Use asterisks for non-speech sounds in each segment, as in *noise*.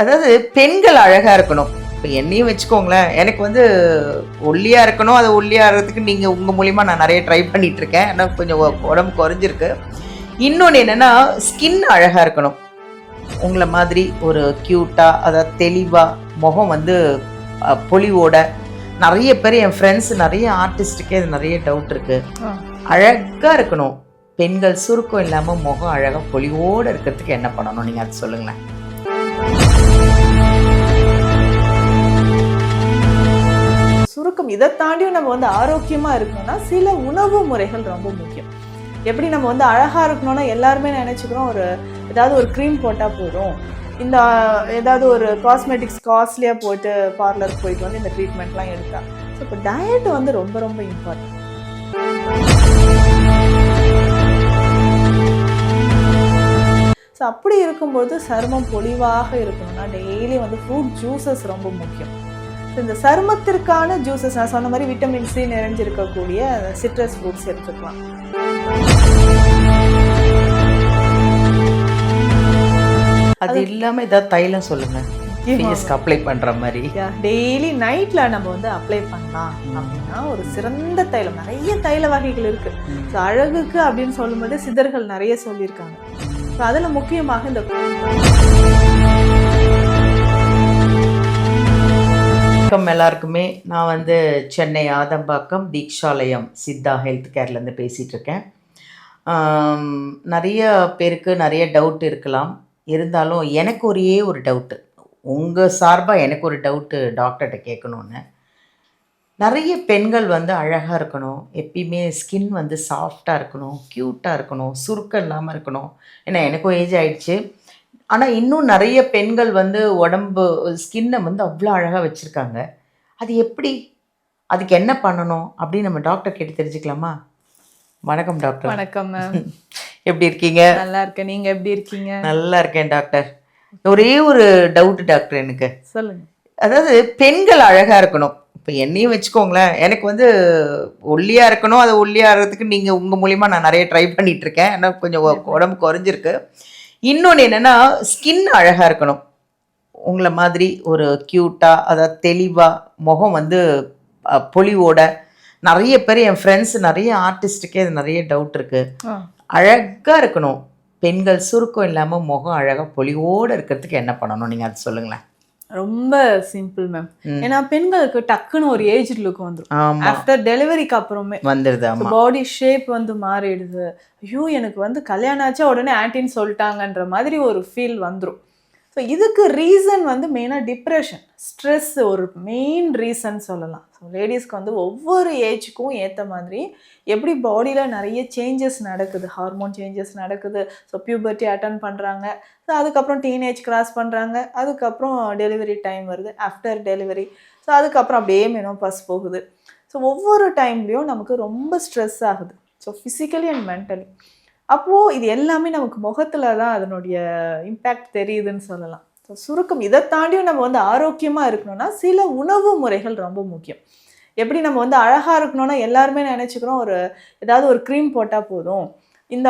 அதாவது பெண்கள் அழகா இருக்கணும். இப்போ என்னையும் வச்சுக்கோங்களேன். எனக்கு வந்து ஒல்லியா இருக்கணும். அது ஒல்லியா ஆகிறதுக்கு நீங்க உங்க மூலியமா நான் நிறைய ட்ரை பண்ணிட்டு இருக்கேன் ஆனால் கொஞ்சம் உடம்பு குறைஞ்சிருக்கு. இன்னொன்று என்னன்னா ஸ்கின் அழகா இருக்கணும். உங்களை மாதிரி ஒரு க்யூட்டா அதாவது தெளிவா முகம் வந்து பொலிவோட நிறைய பேர் என் ஃப்ரெண்ட்ஸ் நிறைய ஆர்டிஸ்ட்டுக்கே இது நிறைய டவுட் இருக்கு. அழகா இருக்கணும். பெண்கள் சுருக்கம் இல்லாம முகம் அழகா பொலிவோட இருக்கிறதுக்கு என்ன பண்ணணும்? நீங்க அது சொல்லுங்களேன். சுருக்கம் இதை தாண்டியும் நம்ம வந்து ஆரோக்கியமாக இருக்கணும்னா சில உணவு முறைகள் ரொம்ப முக்கியம். எப்படி நம்ம வந்து அழகாக இருக்கணும்னா எல்லாருமே நினச்சிக்கிறோம் ஒரு ஏதாவது ஒரு க்ரீம் போட்டால் போதும். இந்த ஏதாவது ஒரு காஸ்மெட்டிக்ஸ் காஸ்ட்லியாக போயிட்டு பார்லருக்கு போயிட்டு வந்து இந்த ட்ரீட்மெண்ட்லாம் எடுத்தாங்க ஸோ இப்போ டயட் வந்து ரொம்ப ரொம்ப இம்பார்ட்டன்ட் ஸோ அப்படி இருக்கும்போது சருமம் பொலிவாக இருக்கணும்னா டெய்லி வந்து ஃப்ரூட் ஜூஸஸ் ரொம்ப முக்கியம். இந்த சருமத்திற்கான ஜூஸஸ் நான் சொன்ன மாதிரி விட்டமின் சி நிறைஞ்சிருக்கக்கூடிய சிட்ரஸ் ஃப்ரூட்ஸ் எடுத்துக்கலாம். அது இல்லாம ஏதாவது தைலம் சொல்லுங்க. ஃபேஸ்க்கு அப்ளை பண்ற மாதிரி. டெய்லி நைட்ல நம்ம வந்து அப்ளை பண்ணலாம். அப்படின்னா ஒரு சிறந்த தைலம். நிறைய தைல வகைகள் இருக்கு. அழகுக்கு அப்படின்னு சொல்லும்போது சித்தர்கள் நிறைய சொல்லியிருக்காங்க. அதில் முக்கியமாக இந்த வணக்கம் எல்லாருக்குமே. நான் வந்து சென்னை ஆதம்பாக்கம் தீக்ஷாலயம் சித்தா ஹெல்த் கேர்லேருந்து பேசிகிட்டு இருக்கேன் நிறைய பேருக்கு நிறைய டவுட் இருக்கலாம். இருந்தாலும் எனக்கு ஒரே ஒரு டவுட்டு. உங்கள் சார்பாக எனக்கு ஒரு டவுட்டு டாக்டர்கிட்ட கேட்கணுன்னு நிறைய பெண்கள் வந்து அழகாக இருக்கணும். எப்பயுமே ஸ்கின் வந்து சாஃப்டாக இருக்கணும் க்யூட்டாக இருக்கணும் சுருக்கம் இல்லாமல் இருக்கணும். ஏன்னா எனக்கும் ஏஜ் ஆயிடுச்சு. ஆனால் இன்னும் நிறைய பெண்கள் வந்து உடம்பு ஸ்கின்னை வந்து அவ்வளோ அழகாக வச்சுருக்காங்க. அது எப்படி? அதுக்கு என்ன பண்ணணும்? அப்படின்னு நம்ம டாக்டர் கேட்டு தெரிஞ்சுக்கலாமா? வணக்கம் டாக்டர். வணக்கம் மேம் *laughs* எப்படி இருக்கீங்க? நல்லா இருக்கேன். நீங்க எப்படி இருக்கீங்க? நல்லா இருக்கேன் டாக்டர். ஒரே ஒரு டவுட் டாக்டர் எனக்கு. சொல்லுங்க. அதாவது பெண்கள் அழகாக இருக்கணும். இப்போ என்னையும் வச்சுக்கோங்களேன். எனக்கு வந்து ஒல்லியாக இருக்கணும். அது ஒல்லியாக ஆகிறதுக்கு நீங்கள் உங்கள் மூலியமாக நான் நிறைய ட்ரை பண்ணிட்டு இருக்கேன். ஆனால் கொஞ்சம் உடம்பு குறைஞ்சிருக்கு. இன்னொன்று என்னென்னா ஸ்கின் அழகாக இருக்கணும். உங்களை மாதிரி ஒரு க்யூட்டாக அதாவது தெளிவாக முகம் வந்து பொலிவோட நிறைய பேர் என் ஃப்ரெண்ட்ஸ் நிறைய ஆர்டிஸ்ட்டுக்கே இது நிறைய டவுட் இருக்குது அழகாக இருக்கணும். பெண்கள் சுருக்கம் இல்லாமல் முகம் அழகாக பொலிவோடு இருக்கிறதுக்கு என்ன பண்ணணும்? நீங்கள் அது சொல்லுங்களேன். ரொம்ப சிம்பிள் மேம். ஏன்னா பெண்களுக்கு டக்குன்னு ஒரு ஏஜ் லுக் வந்துடும் ஆஃப்டர் டெலிவரிக்கு அப்புறமே. வந்துடுது பாடி ஷேப் வந்து மாறிடுது. ஐயோ எனக்கு வந்து கல்யாணம் ஆச்சா உடனே ஆன்டின்னு சொல்லிட்டாங்கன்ற மாதிரி ஒரு ஃபீல் வந்துடும் ஸோ இதுக்கு ரீசன் வந்து மெயினாக டிப்ரெஷன் ஸ்ட்ரெஸ் ஒரு மெயின் ரீசன் சொல்லலாம். ஸோ லேடிஸ்க்கு வந்து ஒவ்வொரு ஏஜுக்கும் ஏற்ற மாதிரி எப்படி பாடியில் நிறைய சேஞ்சஸ் நடக்குது ஹார்மோன் சேஞ்சஸ் நடக்குது. ஸோ பியூபர்ட்டி அட்டன் பண்ணுறாங்க ஸோ அதுக்கப்புறம் டீனேஜ் கிராஸ் பண்ணுறாங்க அதுக்கப்புறம் டெலிவரி டைம் வருது ஆஃப்டர் டெலிவரி ஸோ அதுக்கப்புறம் அப்படியே மெனோபாஸ் போகுது. ஸோ ஒவ்வொரு டைம்லேயும் நமக்கு ரொம்ப ஸ்ட்ரெஸ் ஆகுது. ஸோ ஃபிசிக்கலி அண்ட் மென்டலி அப்போது இது எல்லாமே நமக்கு முகத்தில் தான் அதனுடைய இம்பேக்ட் தெரியுதுன்னு சொல்லலாம். ஸோ சுருக்கம் இதை தாண்டியும் நம்ம வந்து ஆரோக்கியமாக இருக்கணும்னா சில உணவு முறைகள் ரொம்ப முக்கியம். எப்படி நம்ம வந்து அழகாக இருக்கணும்னா எல்லாருமே நினச்சிக்கிறோம் ஒரு ஏதாவது ஒரு க்ரீம் போட்டால் போதும். இந்த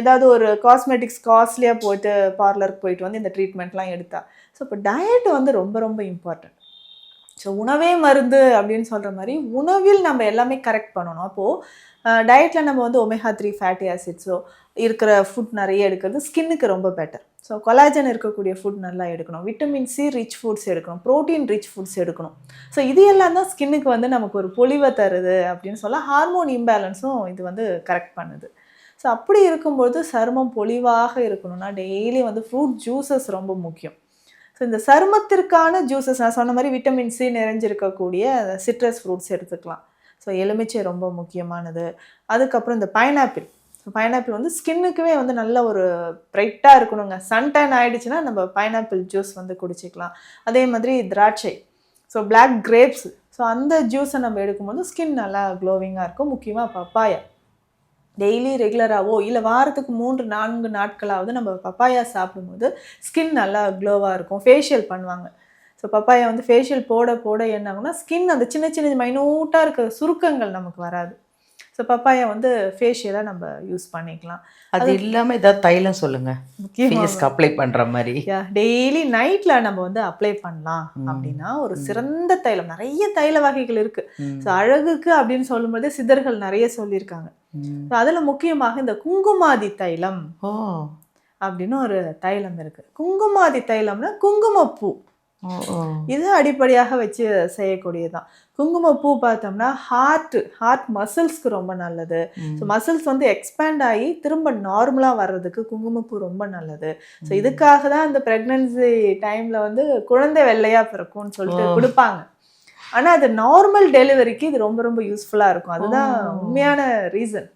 ஏதாவது ஒரு காஸ்மெட்டிக்ஸ் காஸ்ட்லியாக போயிட்டு பார்லருக்கு போயிட்டு வந்து இந்த ட்ரீட்மெண்ட்லாம் எடுத்தா. ஸோ இப்போ டயட் வந்து ரொம்ப ரொம்ப இம்பார்ட்டன்ட் ஸோ உணவே மருந்து அப்படின்னு சொல்கிற மாதிரி உணவில் நம்ம எல்லாமே கரெக்ட் பண்ணணும். அப்போது டயட்டில் நம்ம வந்து ஒமேகா த்ரீ ஃபேட்டி ஆசிட்ஸோ இருக்கிற ஃபுட் நிறைய எடுக்கிறது ஸ்கின்னுக்கு ரொம்ப பெட்டர் ஸோ கொலாஜன் இருக்கக்கூடிய ஃபுட் நல்லா எடுக்கணும். விட்டமின் சி ரிச் ஃபுட்ஸ் எடுக்கணும். ப்ரோட்டீன் ரிச் ஃபுட்ஸ் எடுக்கணும். ஸோ இது எல்லாம் தான் ஸ்கின்னுக்கு வந்து நமக்கு ஒரு பொலிவை தருது அப்படின்னு சொல்ல ஹார்மோன் இம்பேலன்ஸும் இது வந்து கரெக்ட் பண்ணுது. ஸோ அப்படி இருக்கும்போது சருமம் பொலிவாக இருக்கணும்னா டெய்லி வந்து ஃப்ரூட் ஜூஸஸ் ரொம்ப முக்கியம். ஸோ இந்த சருமத்திற்கான ஜூஸஸ் நான் சொன்ன மாதிரி விட்டமின் சி நிறைஞ்சிருக்கக்கூடிய சிட்ரஸ் ஃப்ரூட்ஸ் எடுத்துக்கலாம். ஸோ எலுமிச்சை ரொம்ப முக்கியமானது. அதுக்கப்புறம் இந்த பைனாப்பிள் பைனாப்பிள் வந்து ஸ்கின்னுக்குமே வந்து நல்ல ஒரு பிரைட்டாக இருக்கணுங்க. சன்டைன் ஆகிடுச்சுன்னா நம்ம பைனாப்பிள் ஜூஸ் வந்து குடிச்சிக்கலாம். அதே மாதிரி திராட்சை. ஸோ பிளாக் கிரேப்ஸ் ஸோ அந்த ஜூஸை நம்ம எடுக்கும்போது ஸ்கின் நல்லா க்ளோவிங்காக இருக்கும். முக்கியமாக பப்பாயா டெய்லி ரெகுலராகவோ இல்லை வாரத்துக்கு மூன்று நான்கு நாட்களாவது நம்ம பப்பாயா சாப்பிடும்போது ஸ்கின் நல்லா க்ளோவாக இருக்கும். ஃபேஷியல் பண்ணுவாங்க. ஸோ பப்பாயா வந்து ஃபேஷியல் போட போட என்ன ஆகும்னா ஸ்கின் அந்த சின்ன சின்ன மைனூட்டாக இருக்க சுருக்கங்கள் நமக்கு வராது. ஸோ பப்பாயா வந்து ஃபேஷியலாக நம்ம யூஸ் பண்ணிக்கலாம். அது இல்லாம ஏதாவது தைலம் சொல்லுங்க. ஃபேஸ்க்கு அப்ளை பண்ற மாதிரி. டெய்லி நைட்ல நம்ம வந்து அப்ளை பண்ணலாம். அப்படின்னா ஒரு சிறந்த தைலம். நிறைய தைல வகைகள் இருக்கு. ம். ஸோ அழகுக்கு அப்படின்னு சொல்லும்போது சித்தர்கள் நிறைய சொல்லியிருக்காங்க. So அதுல முக்கியமாக இந்த குங்குமாதி தைலம் ஓ. அப்படின்னு ஒரு தைலம் இருக்கு. குங்குமாதி தைலம்னா குங்குமப்பூ. இது அடிப்படையாக வச்சு செய்யக்கூடியதுதான். குங்குமப்பூ பார்த்தோம்னா ஹார்ட் ஹார்ட் மசில்ஸ்க்கு ரொம்ப நல்லது. ஸோ மசில்ஸ் வந்து எக்ஸ்பேண்ட் ஆகி திரும்ப நார்மலாக வர்றதுக்கு குங்குமப்பூ ரொம்ப நல்லது. ஸோ இதுக்காக தான் அந்த ப்ரெக்னன்சி டைமில் வந்து குழந்தை வெள்ளையாக பிறக்கும்னு சொல்லிட்டு. கொடுப்பாங்க. ஆனால் அது நார்மல் டெலிவரிக்கு இது ரொம்ப ரொம்ப யூஸ்ஃபுல்லாக இருக்கும். அதுதான். உண்மையான ரீசன்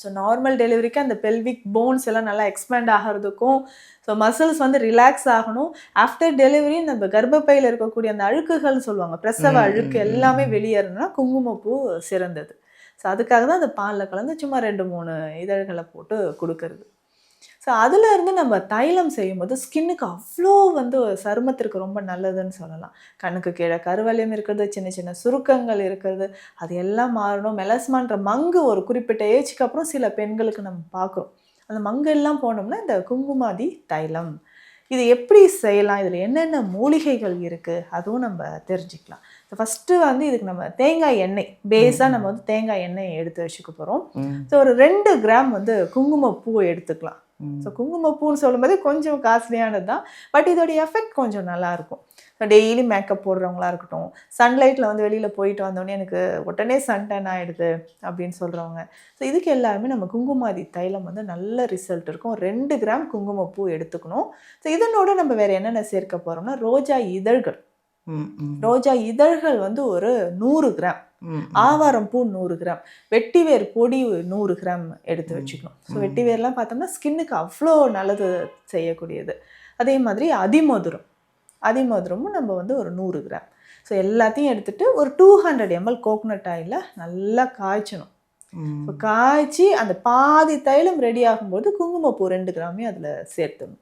ஸோ நார்மல் டெலிவரிக்கு அந்த பெல்விக் போன்ஸ் எல்லாம் நல்லா எக்ஸ்பேண்ட் ஆகிறதுக்கும் ஸோ மசில்ஸ் வந்து ரிலாக்ஸ் ஆகணும். ஆஃப்டர் டெலிவரி நம்ம கர்ப்பப்பையில் இருக்கக்கூடிய அந்த அழுக்குகள்னு சொல்லுவாங்க பிரசவ அழுக்கு. எல்லாமே வெளியேறணும்னா குங்குமப்பூ சிறந்தது. ஸோ அதுக்காக தான் அந்த பாலில் கலந்து சும்மா ரெண்டு மூணு இதழ்களை போட்டு கொடுக்கறது. ஸோ அதுல இருந்து நம்ம தைலம் செய்யும்போது ஸ்கின்னுக்கு அவ்வளோ வந்து சருமத்திற்கு ரொம்ப நல்லதுன்னு சொல்லலாம். கண்ணுக்கு கீழே கருவலியம் இருக்கிறது சின்ன சின்ன சுருக்கங்கள் இருக்கிறது அது எல்லாம் மாறணும். மெலஸ்மான்ற மங்கு ஒரு குறிப்பிட்ட ஏஜ்க்கு அப்புறம் சில பெண்களுக்கு நம்ம பார்க்குறோம். அந்த மங்கு எல்லாம் போனோம்னா இந்த குங்குமாதி தைலம். இது எப்படி செய்யலாம்? இதில் என்னென்ன மூலிகைகள் இருக்குது அதுவும் நம்ம தெரிஞ்சுக்கலாம். ஃபஸ்ட்டு வந்து இதுக்கு நம்ம தேங்காய் எண்ணெய். பேஸாக நம்ம வந்து தேங்காய் எண்ணெய் எடுத்து வச்சுக்க போகிறோம். ஸோ ஒரு ரெண்டு கிராம் வந்து குங்குமப்பூ எடுத்துக்கலாம். ஸோ குங்குமப்பூன்னு சொல்லும்போது கொஞ்சம் காஸ்ட்லியானது தான் பட் இதோடைய எஃபெக்ட் கொஞ்சம் நல்லாயிருக்கும். டெய்லி மேக்கப் போடுறவங்களா இருக்கட்டும் சன்லைட்டில் வந்து வெளியில் போயிட்டு வந்தோடனே எனக்கு உடனே சன்டன் ஆகிடுது அப்படின்னு சொல்கிறவங்க ஸோ இதுக்கு எல்லாருமே நம்ம குங்குமாதி தைலம் வந்து நல்ல ரிசல்ட் இருக்கும். ரெண்டு கிராம் குங்குமப்பூ எடுத்துக்கணும். ஸோ இதனோட நம்ம வேறு என்னென்ன சேர்க்க போகிறோம்னா ரோஜா இதழ்கள். ரோஜா இதழ்கள் வந்து ஒரு நூறு கிராம். ஆவாரம் பூ நூறு கிராம் வெட்டிவேர் பொடி நூறு கிராம் எடுத்து. வச்சுக்கணும் ஸோ. வெட்டிவேர்லாம் பார்த்தோம்னா ஸ்கின்னுக்கு அவ்வளோ நல்லது செய்யக்கூடியது அதே மாதிரி அதிமதுரம் அதிமதுரமும் நம்ம வந்து ஒரு நூறு கிராம் ஸோ எல்லாத்தையும் எடுத்துட்டு ஒரு டூ ஹண்ட்ரட் எம்எல் கோகோனட் ஆயிலில் நல்லா காய்ச்சணும் காய்ச்சி அந்த பாதி தைலம் ரெடி ஆகும்போது குங்குமப்பூ ரெண்டு கிராமையும் அதில் சேர்த்துணும்.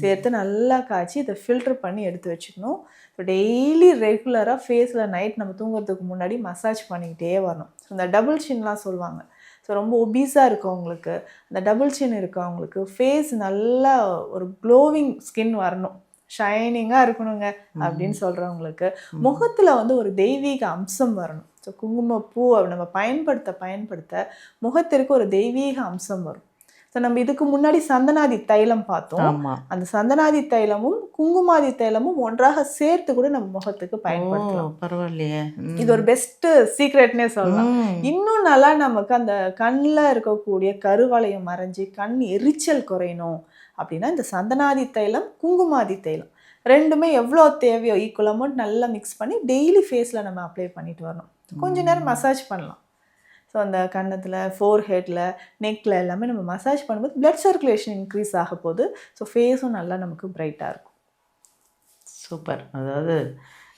சேர்த்து நல்லா காய்ச்சி இதை ஃபில்டர் பண்ணி எடுத்து வச்சுக்கணும். இப்போ டெய்லி ரெகுலராக ஃபேஸில் நைட் நம்ம தூங்குறதுக்கு முன்னாடி மசாஜ் பண்ணிக்கிட்டே வரணும். இந்த டபுள் சின்லாம் சொல்லுவாங்க. ஸோ ரொம்ப ஒபீஸாக இருக்கவங்களுக்கு அந்த டபுள் சின் இருக்கவங்களுக்கு ஃபேஸ் நல்லா ஒரு க்ளோவிங் ஸ்கின் வரணும். ஷைனிங்காக இருக்கணுங்க அப்படின்னு சொல்கிறவங்களுக்கு முகத்தில் வந்து ஒரு தெய்வீக அம்சம் வரணும். ஸோ குங்குமப்பூ நம்ம பயன்படுத்த பயன்படுத்த முகத்திற்கு ஒரு தெய்வீக அம்சம் வரும். ஸோ நம்ம இதுக்கு முன்னாடி சந்தனாதி தைலம் பார்த்தோம். அந்த சந்தனாதி தைலமும் குங்குமாதி தைலமும் ஒன்றாக சேர்த்து கூட நம்ம முகத்துக்கு பயன்படுத்தலாம். பரவாயில்லையே. இது ஒரு பெஸ்ட் சீக்ரெட்னே சொல்லலாம். இன்னும் நல்லா நமக்கு அந்த கண்ணில் இருக்கக்கூடிய கருவளையம் மறைஞ்சு கண் எரிச்சல் குறையணும் அப்படின்னா இந்த சந்தனாதி தைலம் குங்குமாதி தைலம் ரெண்டுமே எவ்வளோ தேவையோ ஈக்குவல் அமௌண்ட் நல்லா மிக்ஸ் பண்ணி டெய்லி ஃபேஸில் நம்ம அப்ளை பண்ணிட்டு வரணும். கொஞ்ச நேரம் மசாஜ் பண்ணலாம். ஸோ அந்த கன்னத்தில் ஃபோர் ஹெட்டில் நெக்கில் எல்லாமே நம்ம மசாஜ் பண்ணும்போது பிளட் சர்க்குலேஷன் இன்க்ரீஸ் ஆக போகுது ஸோ ஃபேஸும் நல்லா நமக்கு பிரைட்டாக இருக்கும். சூப்பர் அதாவது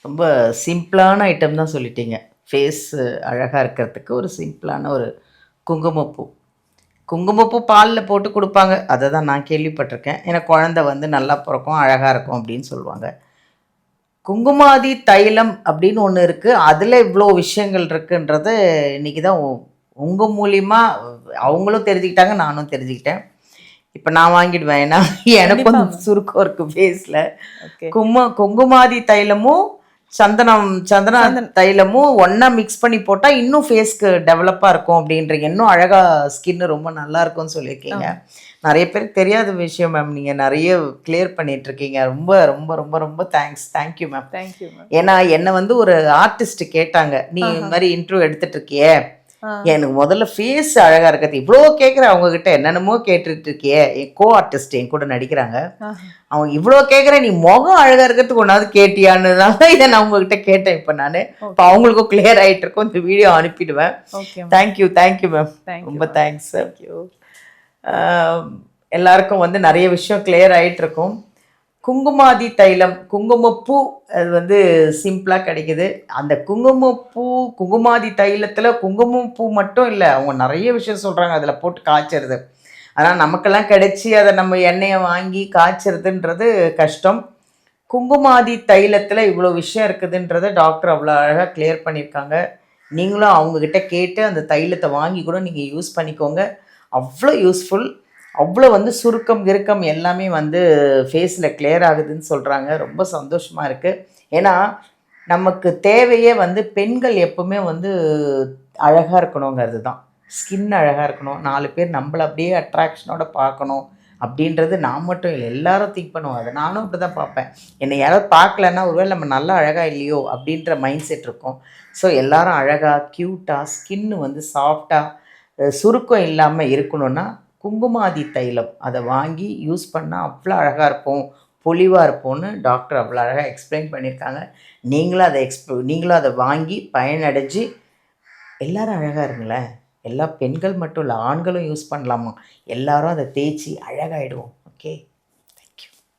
ரொம்ப சிம்பிளான ஐட்டம் தான் சொல்லிட்டீங்க. ஃபேஸ் அழகாக இருக்கிறதுக்கு ஒரு சிம்பிளான ஒரு குங்குமப்பூ. குங்குமப்பூ பாலில் போட்டு கொடுப்பாங்க. அதை தான் நான் கேள்விப்பட்டிருக்கேன். ஏன்னா குழந்தை வந்து நல்லா பிறக்கும் அழகாக இருக்கும் அப்படின்னு சொல்லுவாங்க. குங்குமாதி தைலம் அப்படின்னு ஒன்று இருக்குது அதில் இவ்வளோ விஷயங்கள் இருக்குன்றது இன்றைக்கி தான் உங்கள் மூலியமா அவங்களும் தெரிஞ்சுக்கிட்டாங்க நானும் தெரிஞ்சுக்கிட்டேன். இப்போ நான் வாங்கிடுவேன். ஏன்னா எனக்கும். சுருக்கம் இருக்குது ஃபேஸில் கும்ம குங்குமாதி தைலமும் சந்தனம் சந்தன தைலமும் ஒண்ணா மிக்ஸ் பண்ணி போட்டா இன்னும் ஃபேஸ்க்கு டெவலப்பா இருக்கும் அப்படின்றீங்க இன்னும் அழகா ஸ்கின் ரொம்ப நல்லா இருக்கும்னு சொல்லியிருக்கீங்க. நிறைய பேருக்கு தெரியாத விஷயம் மேம் நீங்க நிறைய கிளியர் பண்ணிட்டு இருக்கீங்க. ரொம்ப ரொம்ப ரொம்ப ரொம்ப thanks thank you ma'am thank you ma'am ஏன்னா என்னை வந்து ஒரு ஆர்டிஸ்ட் கேட்டாங்க. நீ இந்த மாதிரி இன்டர்வியூ எடுத்துட்டு இருக்கியே. எனக்கு முதல்ல ஃபேஸ் அழகா இருக்கிறது. இவ்வளோ கேட்குற அவங்க கிட்ட என்னென்னமோ கேட்டுட்டு இருக்கியே. என் கோ ஆர்டிஸ்ட் என் கூட நடிக்கிறாங்க. அவன் இவ்வளோ கேட்குற நீ முகம் அழகா இருக்கிறதுக்கு ஒன்றாவது கேட்டியான்னு தான் இதை நான் உங்ககிட்ட கேட்டேன் இப்போ நான். இப்போ அவங்களுக்கும் கிளியர் ஆயிட்டு இருக்கும். இந்த video அனுப்பிடுவேன். Thank you thank you ma'am ரொம்ப தேங்க்ஸ் தேங்க்யூ எல்லாருக்கும் வந்து நிறைய விஷயம் கிளியர் ஆயிட்டு இருக்கும். குங்குமாதி தைலம் குங்குமப்பூ அது வந்து சிம்பிளாக கிடைக்குது. அந்த குங்குமப்பூ குங்குமாதி தைலத்தில் குங்குமப்பூ மட்டும் இல்லை அவங்க நிறைய விஷயம் சொல்கிறாங்க அதில் போட்டு காய்ச்சறது. ஆனால் நமக்கெல்லாம் கிடைச்சி அதை நம்ம எண்ணெயை வாங்கி காய்ச்சறதுன்றது கஷ்டம். குங்குமாதி தைலத்தில் இவ்வளோ விஷயம் இருக்குதுன்றதை டாக்டர் அவ்வளோ அழகாக கிளியர் பண்ணியிருக்காங்க. நீங்களும் அவங்கக்கிட்ட கேட்டு அந்த தைலத்தை வாங்கி கூட நீங்கள் யூஸ் பண்ணிக்கோங்க. அவ்வளோ யூஸ்ஃபுல் அவ்வளோ வந்து சுருக்கம் இறுக்கம் எல்லாமே வந்து ஃபேஸில் கிளியர் ஆகுதுன்னு சொல்கிறாங்க ரொம்ப சந்தோஷமாக இருக்குது ஏன்னா நமக்கு தேவையே வந்து பெண்கள் எப்பவுமே வந்து அழகாக இருக்கணுங்கிறது தான். ஸ்கின் அழகாக இருக்கணும். நாலு பேர் நம்மளை அப்படியே அட்ராக்ஷனோட பார்க்கணும் அப்படின்றது நான் மட்டும் இல்லை எல்லாரும் திங்க் பண்ணுவோம். அதை நானும் அப்படி தான் பார்ப்பேன். என்னை யாராவது பார்க்கலன்னா ஒருவேளை நம்ம நல்லா அழகாக இல்லையோ அப்படின்ற மைண்ட் செட் இருக்கும். ஸோ எல்லாரும் அழகாக க்யூட்டாக ஸ்கின்னு வந்து சாஃப்டாக சுருக்கம் இல்லாமல் இருக்கணும்னா குங்குமாதி தைலம் அதை வாங்கி யூஸ் பண்ணால் அவ்வளோ அழகாக இருப்போம் பொலிவாக இருப்போம்னு டாக்டர் அவ்வளோ அழகாக எக்ஸ்பிளைன் பண்ணியிருக்காங்க. நீங்களும் அதை எக்ஸ்ப் நீங்களும் அதை வாங்கி பயனடைஞ்சு எல்லோரும் அழகாக இருங்களேன். எல்லா பெண்கள் மட்டும் இல்லை ஆண்களும் யூஸ் பண்ணலாமா? எல்லாரும் அதை தேய்ச்சி அழகாகிடுவோம் ஓகே?